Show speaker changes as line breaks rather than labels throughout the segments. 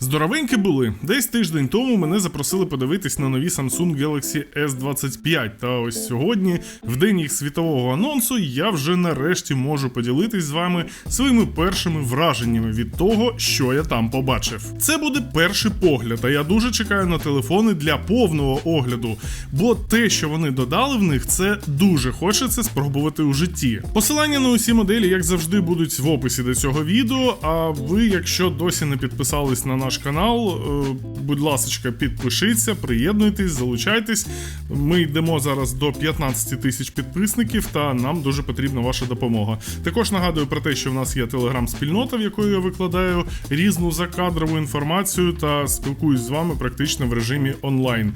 Здоровенькі були. Десь тиждень тому мене запросили подивитись на нові Samsung Galaxy S25. Та ось сьогодні, в день їх світового анонсу, я вже нарешті можу поділитись з вами своїми першими враженнями від того, що я там побачив. Це буде перший погляд, а я дуже чекаю на телефони для повного огляду, бо те, що вони додали в них, це дуже хочеться спробувати у житті. Посилання на усі моделі, як завжди, будуть в описі до цього відео. А ви, якщо досі не підписались на наш канал, е, будь ласка, підпишіться, приєднуйтесь, залучайтесь. Ми йдемо зараз до 15 тисяч підписників, та нам дуже потрібна ваша допомога. Також нагадую про те, що в нас є телеграм-спільнота, в якої я викладаю різну закадрову інформацію та спілкуюсь з вами практично в режимі онлайн.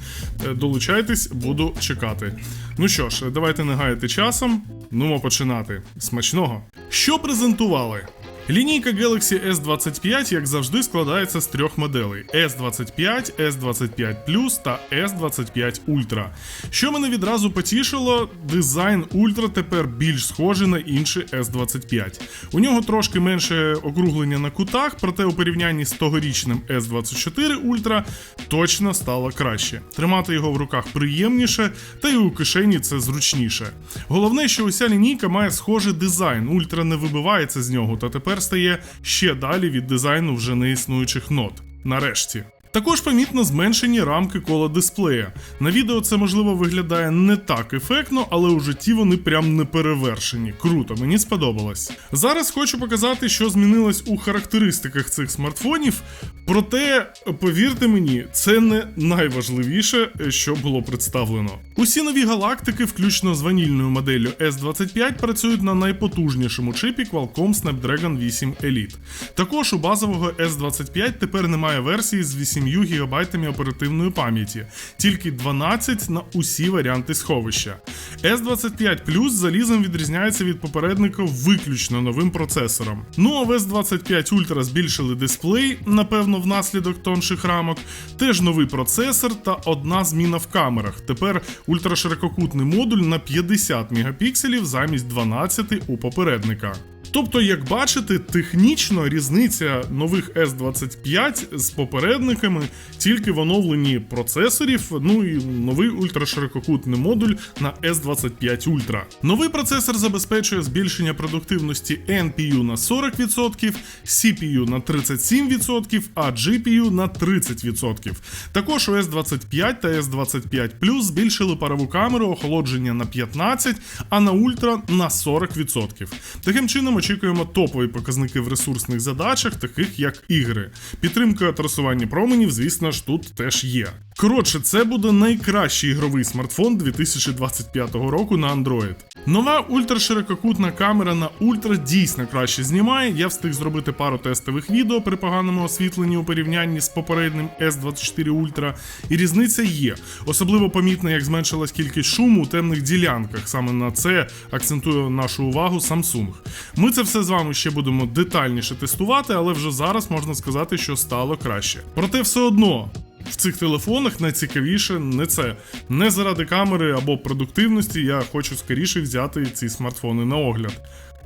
Е, Долучайтесь, буду чекати. Ну що ж, давайте не гаяти часом. Нумо починати. Смачного. Що презентували? Лінійка Galaxy S25, як завжди, складається з трьох моделей: S25, S25 Plus та S25 Ultra. Що мене відразу потішило, дизайн Ultra тепер більш схожий на інший S25. У нього трошки менше округлення на кутах, проте у порівнянні з тогорічним S24 Ultra точно стало краще. Тримати його в руках приємніше, та й у кишені це зручніше. Головне, що уся лінійка має схожий дизайн. Ультра не вибивається з нього, та тепер стає ще далі від дизайну вже неіснуючих нот. Нарешті. Також помітно зменшені рамки кола дисплея. На відео це можливо виглядає не так ефектно, але у житті вони прям не перевершені. Круто, мені сподобалось. Зараз хочу показати, що змінилось у характеристиках цих смартфонів. Проте, повірте мені, це не найважливіше, що було представлено. Усі нові галактики, включно з ванільною моделлю S25, працюють на найпотужнішому чипі Qualcomm Snapdragon 8 Elite. Також у базового S25 тепер немає версії з 8 ГБ оперативної пам'яті, тільки 12 на усі варіанти сховища. S25 Plus залізом відрізняється від попередника виключно новим процесором. Ну а в S25 Ultra збільшили дисплей, напевно, внаслідок тонших рамок, теж новий процесор та одна зміна в камерах. Тепер ультраширококутний модуль на 50 мегапікселів замість 12 у попередника. Тобто, як бачите, технічно різниця нових S25 з попередниками тільки в оновленні процесорів, ну і новий ультраширококутний модуль на S25 Ultra. Новий процесор забезпечує збільшення продуктивності NPU на 40%, CPU на 37%, а GPU на 30%. Також у S25 та S25 Plus збільшили парову камеру охолодження на 15%, а на Ultra на 40%. Таким чином очікуємо топові показники в ресурсних задачах, таких як ігри. Підтримка трасування променів, звісно ж, тут теж є. Коротше, це буде найкращий ігровий смартфон 2025 року на Android. Нова ультраширококутна камера на ультра дійсно краще знімає. Я встиг зробити пару тестових відео при поганому освітленні у порівнянні з попереднім S24 Ultra, і різниця є. Особливо помітно, як зменшилась кількість шуму у темних ділянках. Саме на це акцентує нашу увагу Samsung. Ми це все з вами ще будемо детальніше тестувати, але вже зараз можна сказати, що стало краще. Проте все одно. В цих телефонах найцікавіше не це. Не заради камери або продуктивності я хочу скоріше взяти ці смартфони на огляд.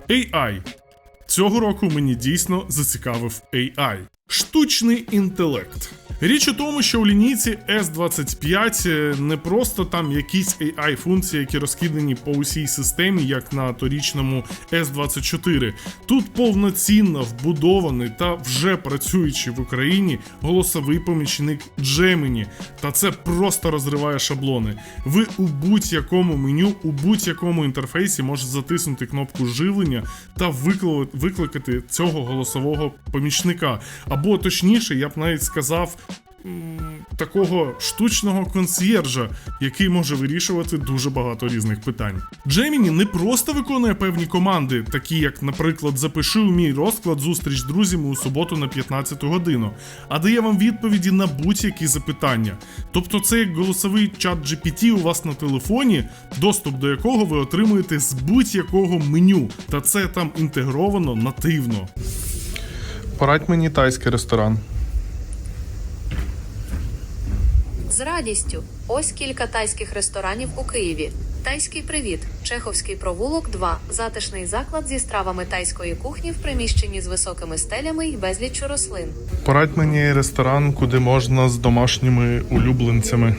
AI. Цього року мені дійсно зацікавив AI. Штучний інтелект. Річ у тому, що у лінійці S25 не просто там якісь AI функції, які розкидані по усій системі, як на торічному S24. Тут повноцінно вбудований та вже працюючий в Україні голосовий помічник Gemini. Та це просто розриває шаблони. Ви у будь-якому меню, у будь-якому інтерфейсі можете затиснути кнопку живлення та викликати цього голосового помічника. Або точніше, я б навіть сказав. Такого штучного консьєржа, який може вирішувати дуже багато різних питань. Джеміні не просто виконує певні команди, такі як, наприклад, запиши у мій розклад зустріч з друзями у суботу на 15 годину, а дає вам відповіді на будь-які запитання. Тобто це як голосовий чат GPT у вас на телефоні, доступ до якого ви отримуєте з будь-якого меню, та це там інтегровано нативно.
Порадь мені тайський ресторан.
З радістю. Ось кілька тайських ресторанів у Києві. Тайський привіт. Чеховський провулок 2. Затишний заклад зі стравами тайської кухні в приміщенні з високими стелями і безліччю рослин.
Порадь мені ресторан, куди можна з домашніми улюбленцями.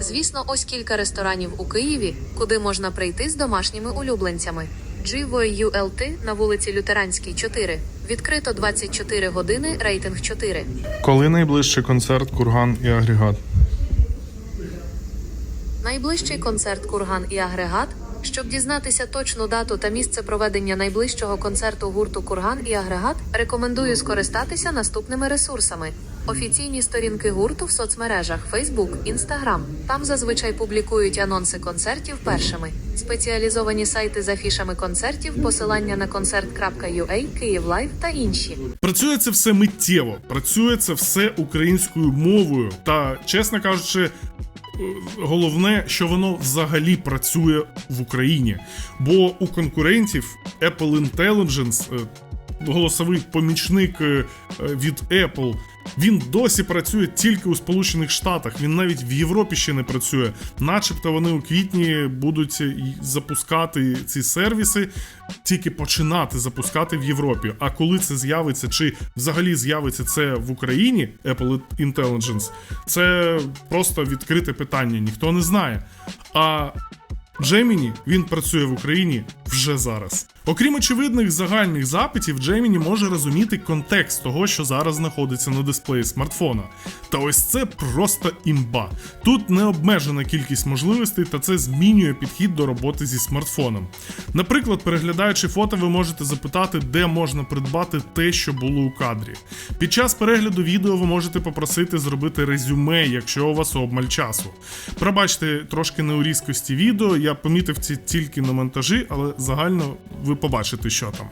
Звісно, ось кілька ресторанів у Києві, куди можна прийти з домашніми улюбленцями. GVULT на вулиці Лютеранській 4. Відкрито 24 години, рейтинг 4.
Коли найближчий концерт, курган і агрегат?
Найближчий концерт Курган і Агрегат. Щоб дізнатися точну дату та місце проведення найближчого концерту гурту Курган і Агрегат, рекомендую скористатися наступними ресурсами: офіційні сторінки гурту в соцмережах Facebook, Instagram. Там зазвичай публікують анонси концертів першими. Спеціалізовані сайти з афішами концертів, посилання на концерт.ua, Київ Лайв та інші.
Працює це все миттєво, працює це все українською мовою. Та, чесно кажучи, е, головне, що воно взагалі працює в Україні. Бо у конкурентів Apple Intelligence, е, голосовий помічник е, від Apple. Він досі працює тільки у Сполучених Штатах. Він навіть в Європі ще не працює. Начебто вони у квітні будуть запускати ці сервіси, тільки починати запускати в Європі. А коли це з'явиться, чи взагалі з'явиться це в Україні, Apple Intelligence, це просто відкрите питання, ніхто не знає. А Gemini, він працює в Україні вже зараз. Окрім очевидних загальних запитів, Gemini може розуміти контекст того, що зараз знаходиться на дисплеї смартфона. Та ось це просто імба. Тут необмежена кількість можливостей, та це змінює підхід до роботи зі смартфоном. Наприклад, переглядаючи фото, ви можете запитати, де можна придбати те, що було у кадрі. Під час перегляду відео ви можете попросити зробити резюме, якщо у вас обмаль часу. Пробачте трошки неурізкості відео, я помітив це тільки на монтажі, але загально ви побачите, що там.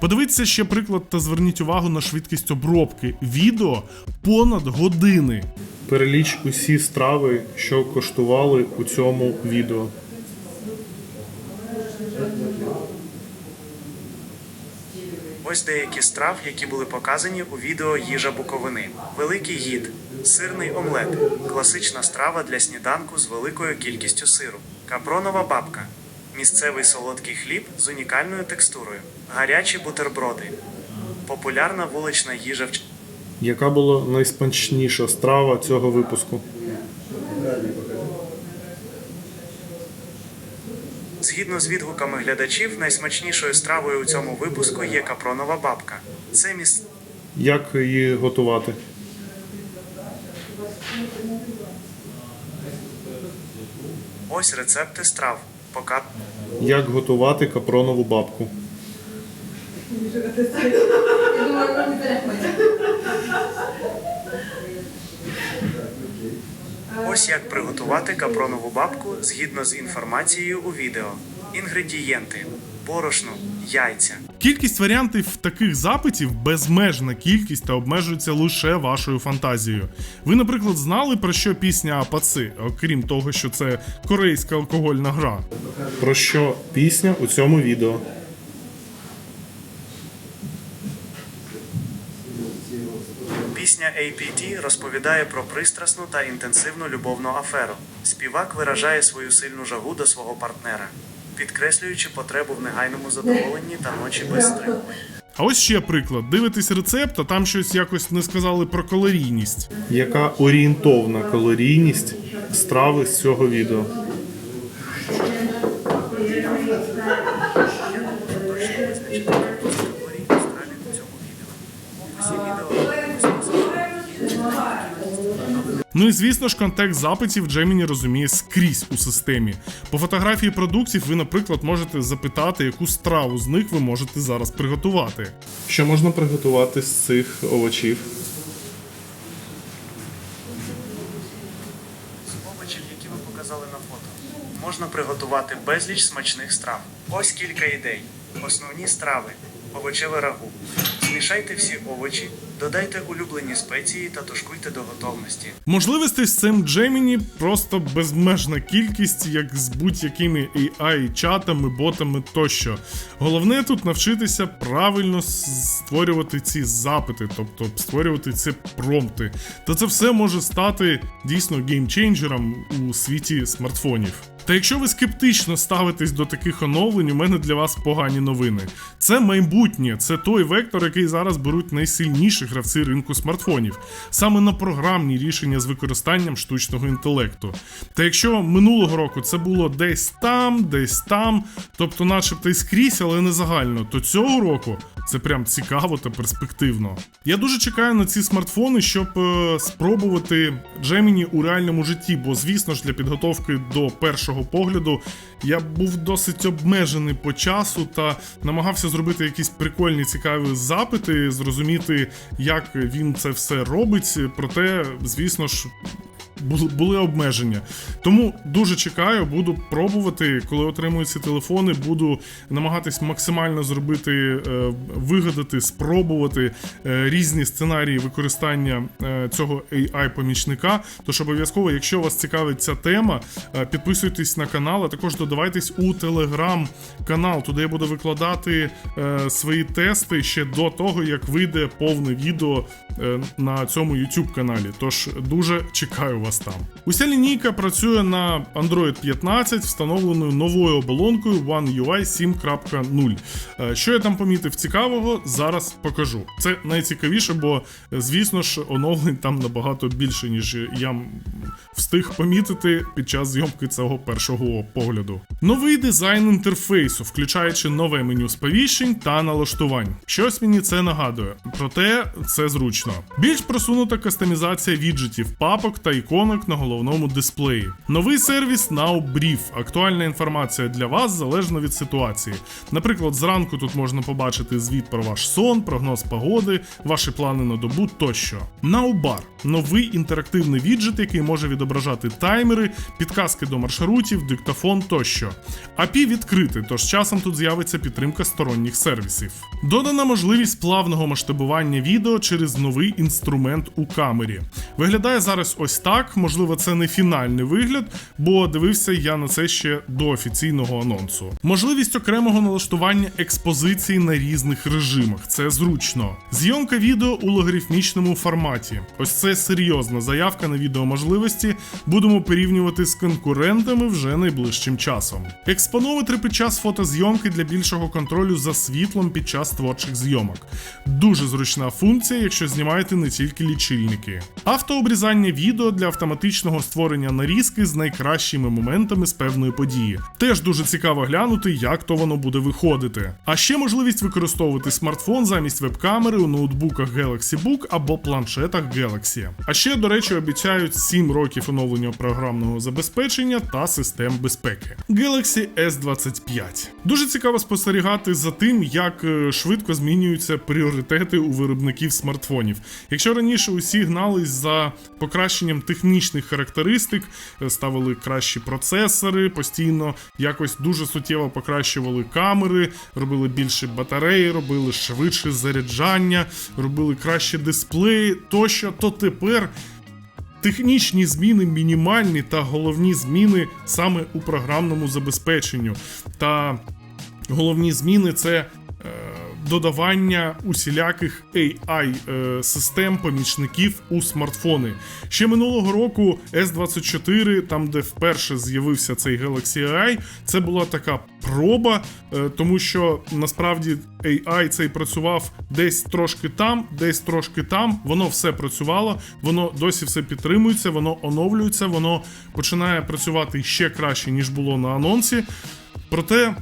Подивіться ще приклад та зверніть увагу на швидкість обробки відео понад години.
Переліч усі страви, що коштували у цьому відео.
Ось деякі страв, які були показані у відео Їжа Буковини. Великий гід, сирний омлет, класична страва для сніданку з великою кількістю сиру, капронова бабка, місцевий солодкий хліб з унікальною текстурою, гарячі бутерброди, популярна вулична їжа в
Яка була найспанчніша страва цього випуску?
Згідно з відгуками глядачів, найсмачнішою стравою у цьому випуску є капронова бабка. Це міс...
Як її готувати?
Ось рецепти страв. Пока
Як готувати капронову бабку?
Ось як приготувати капронову бабку згідно з інформацією у відео. Інгредієнти: борошно, яйця,
Кількість варіантів таких запитів безмежна кількість та обмежується лише вашою фантазією. Ви, наприклад, знали про що пісня Апаци, окрім того, що це корейська алкогольна гра.
Про що пісня у цьому відео?
Пісня APT розповідає про пристрасну та інтенсивну любовну аферу. Співак виражає свою сильну жагу до свого партнера, підкреслюючи потребу в негайному задоволенні та ночі без стримувань.
А ось ще приклад: дивитесь рецепт, а там щось якось не сказали про калорійність.
Яка орієнтовна калорійність страви з цього відео?
Я не кількість точно у страві у цьому відео. Всі відео
Ну і звісно ж, контекст запитів Gemini розуміє скрізь у системі. По фотографії продуктів ви, наприклад, можете запитати, яку страву з них ви можете зараз приготувати.
Що можна приготувати з цих овочів?
З овочів, які ви показали на фото, можна приготувати безліч смачних страв. Ось кілька ідей. Основні страви: овочеве рагу, Змішайте всі овочі, додайте улюблені спеції та тушкуйте до готовності.
Можливостей з цим Gemini просто безмежна кількість, як з будь-якими AI-чатами, ботами тощо. Головне тут навчитися правильно створювати ці запити, тобто створювати ці промпти. Та це все може стати дійсно геймченджером у світі смартфонів. Та якщо ви скептично ставитесь до таких оновлень, у мене для вас погані новини. Це майбутнє, це той вектор, який зараз беруть найсильніші гравці ринку смартфонів, саме на програмні рішення з використанням штучного інтелекту. Та якщо минулого року це було десь там, десь там, тобто, начебто і скрізь, але не загально, то цього року це прям цікаво та перспективно. Я дуже чекаю на ці смартфони, щоб е, спробувати Gemini у реальному житті, бо звісно ж для підготовки до першого погляду я був досить обмежений по часу та намагався зробити якісь прикольні цікаві запити, зрозуміти, як він це все робить. Проте, звісно ж, були, обмеження. Тому дуже чекаю, буду пробувати, коли отримую ці телефони, буду намагатись максимально зробити, е, вигадати, спробувати е, різні сценарії використання е, цього AI-помічника. Тож обов'язково, якщо вас цікавить ця тема, підписуйтесь на канал, а також додавайтесь у телеграм-канал. Туди я буду викладати свої тести ще до того, як вийде повне відео на цьому YouTube каналі. Тож дуже чекаю вас там. Уся лінійка працює на Android 15, встановленою новою оболонкою One UI 7.0. Е, Що я там помітив цікавого, зараз покажу. Це найцікавіше, бо звісно ж оновлень там набагато більше, ніж я встиг помітити під час зйомки цього першого погляду. Новий дизайн інтерфейсу, включаючи нове меню сповіщень та налаштувань. Щось мені це нагадує, проте це зручно. Більш просунута кастомізація віджитів, папок та іконок на головному дисплеї. Новий сервіс Now Brief. Актуальна інформація для вас залежно від ситуації. Наприклад, зранку тут можна побачити звіт про ваш сон, прогноз погоди, ваші плани на добу тощо. Now Bar – новий інтерактивний віджит, який може відображати таймери, підказки до маршрутів, диктофон тощо. API відкритий, тож часом тут з'явиться підтримка сторонніх сервісів. Додана можливість плавного масштабування відео через новий інструмент у камері. Виглядає зараз ось так. Можливо, це не фінальний вигляд, бо дивився я на це ще до офіційного анонсу. Можливість окремого налаштування експозиції на різних режимах. Це зручно. Зйомка відео у логарифмічному форматі. Ось це серйозна заявка на відеоможливості. Будемо порівнювати з конкурентами вже найближчим часом. Експонометри під час фотозйомки для більшого контролю за світлом під час творчих зйомок. Дуже зручна функція, якщо знімаєте не тільки лічильники. Автообрізання відео для автоматичного створення нарізки з найкращими моментами з певної події. Теж дуже цікаво глянути, як то воно буде виходити. А ще можливість використовувати смартфон замість веб-камери у ноутбуках Galaxy Book або планшетах Galaxy. А ще, до речі, обіцяють 7 років оновлення програмного забезпечення та систем безпеки. Galaxy S25. Дуже цікаво спостерігати за тим, як е, швидко змінюються пріоритети у виробників смартфонів. Якщо раніше усі гнались за покращенням технічних характеристик, е, ставили кращі процесори, постійно якось дуже суттєво покращували камери, робили більше батареї, робили швидше заряджання, робили краще дисплеї тощо, то тепер Технічні зміни мінімальні та головні зміни саме у програмному забезпеченню. Та головні зміни це додавання усіляких AI е, помічників у смартфони. Ще минулого року S24, там де вперше з'явився цей Galaxy AI, це була така проба, е, тому що насправді AI цей працював десь трошки там, десь трошки там. Воно все працювало, воно досі все підтримується, воно оновлюється, воно починає працювати ще краще, ніж було на анонсі. Проте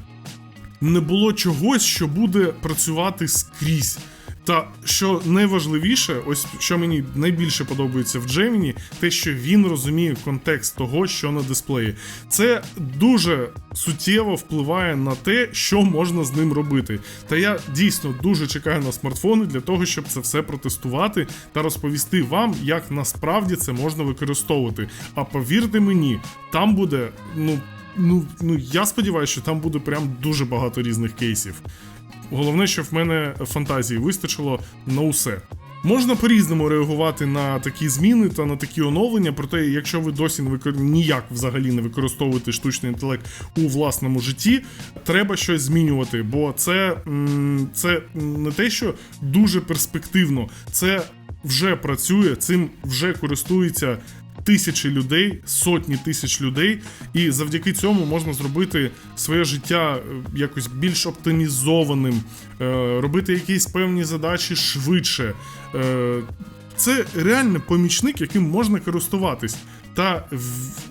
не було чогось, що буде працювати скрізь. Та що найважливіше, ось що мені найбільше подобається в Gemini, те, що він розуміє контекст того, що на дисплеї. Це дуже суттєво впливає на те, що можна з ним робити. Та я дійсно дуже чекаю на смартфони для того, щоб це все протестувати та розповісти вам, як насправді це можна використовувати. А повірте мені, там буде ну. Ну, ну я сподіваюся, що там буде прям дуже багато різних кейсів. Головне, щоб в мене фантазії вистачило на усе. Можна по-різному реагувати на такі зміни та на такі оновлення, проте, якщо ви досі не викор... ніяк взагалі не використовуєте штучний інтелект у власному житті, треба щось змінювати, бо це, це не те, що дуже перспективно, це вже працює, цим вже користуються тисячі людей, сотні тисяч людей, і завдяки цьому можна зробити своє життя е, якось більш оптимізованим, е, робити якісь певні задачі швидше. Е, Це реально помічник, яким можна користуватись. Та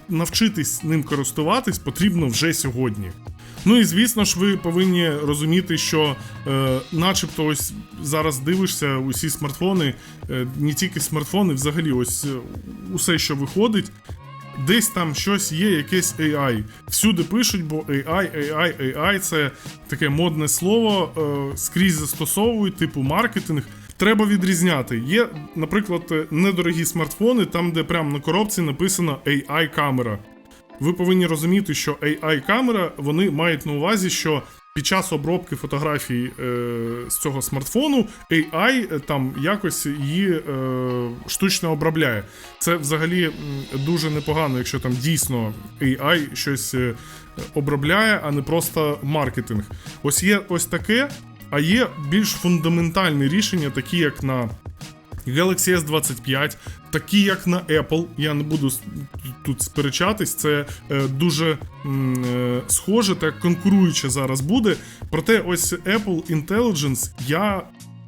навчитись ним користуватись потрібно вже сьогодні. Ну і звісно ж, ви повинні розуміти, що е, начебто ось зараз дивишся усі смартфони, е, не тільки смартфони, взагалі, ось е, усе, що виходить, десь там щось є, якесь AI. Всюди пишуть, бо AI, AI, AI це таке модне слово, е, скрізь застосовують, типу маркетинг. Треба відрізняти. Є, наприклад, недорогі смартфони, там, де прямо на коробці написано AI камера. Ви повинні розуміти, що AI камера вони мають на увазі, що під час обробки фотографій е, з цього смартфону AI е, там якось її е, штучно обробляє. Це взагалі дуже непогано, якщо там дійсно AI щось е, обробляє, а не просто маркетинг. Ось є ось таке, а є більш фундаментальні рішення, такі як на Galaxy S25, такі як на Apple. Я не буду тут сперечатись, це е, дуже е, схоже та конкуруюче зараз буде. Проте, ось Apple Intelligence я.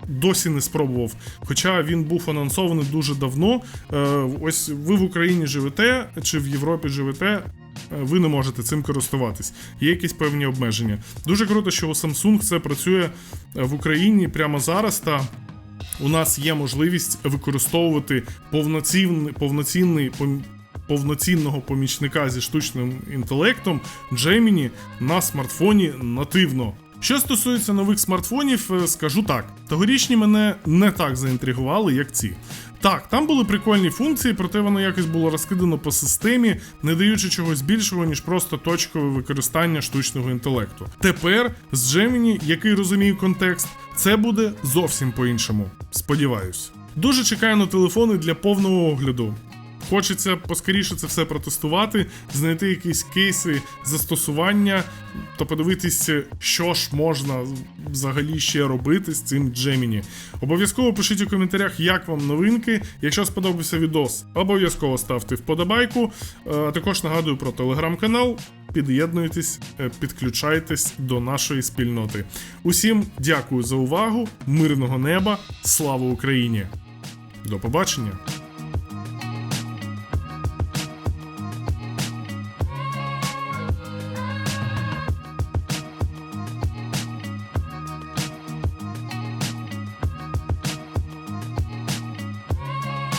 Досі не спробував, хоча він був анонсований дуже давно. Е, ось ви в Україні живете чи в Європі живете, е, ви не можете цим користуватись. Є якісь певні обмеження. Дуже круто, що у Samsung це працює е, в Україні прямо зараз. Та у нас є можливість використовувати повноцінний, повноцінний повноцінного помічника зі штучним інтелектом Gemini на смартфоні нативно. Що стосується нових смартфонів, е, скажу так: тогорічні мене не так заінтригували, як ці. Так, там були прикольні функції, проте воно якось було розкидано по системі, не даючи чогось більшого, ніж просто точкове використання штучного інтелекту. Тепер з Gemini, який розуміє контекст, це буде зовсім по-іншому. Сподіваюсь. Дуже чекаю на телефони для повного огляду. Хочеться поскоріше це все протестувати, знайти якісь кейси застосування та подивитися, що ж можна взагалі ще робити з цим Gemini. Обов'язково пишіть у коментарях, як вам новинки. Якщо сподобався відос, обов'язково ставте вподобайку. Е, А також нагадую про телеграм-канал. Під'єднуйтесь, е, підключайтесь до нашої спільноти. Усім дякую за увагу, мирного неба, слава Україні! До побачення!